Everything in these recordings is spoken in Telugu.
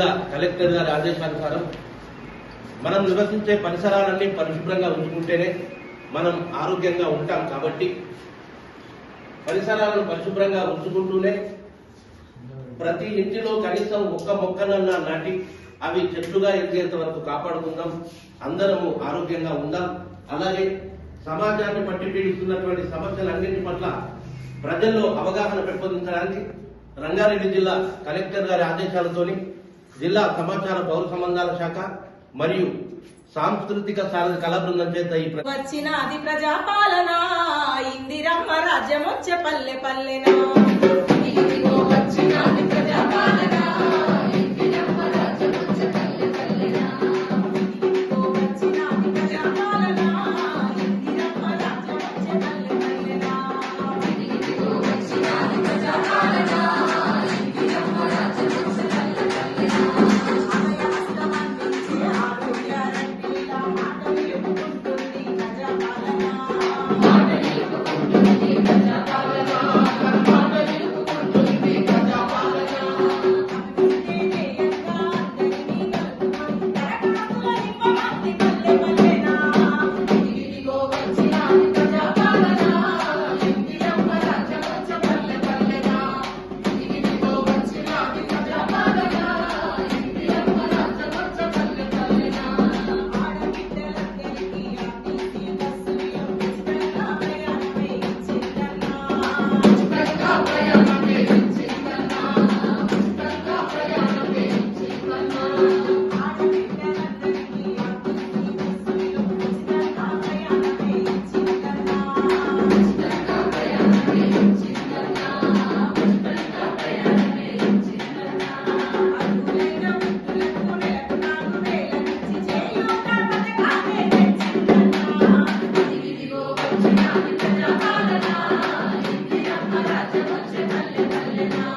జిల్లా కలెక్టర్ గారి ఆదేశానుసారం మనం నివసించే పరిసరాలన్నీ పరిశుభ్రంగా ఉంచుకుంటేనే మనం ఆరోగ్యంగా ఉంటాం కాబట్టి పరిసరాలను పరిశుభ్రంగా ఉంచుకుంటూనే ప్రతి ఇంటిలో కనీసం ఒక్క మొక్కనన్నా నాటి అవి చెట్లుగా ఎదిగేంత వరకు కాపాడుకుందాం. అందరము ఆరోగ్యంగా ఉందాం. అలాగే సమాజాన్ని పట్టి పీడిస్తున్నటువంటి సమస్యలన్నింటి పట్ల ప్రజల్లో అవగాహన పెంపొందించడానికి రంగారెడ్డి జిల్లా కలెక్టర్ గారి ఆదేశాలతోని జిల్లా సమాచార పౌర సంబంధాల శాఖ మరియు సాంస్కృతిక సారథి కళా బృందం చేత ఈ వచ్చిన అది ప్రజాపాలన ఇందిరమ్మ రాజ్యం వచ్చే పల్లె పల్లెన.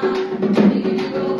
Thank you.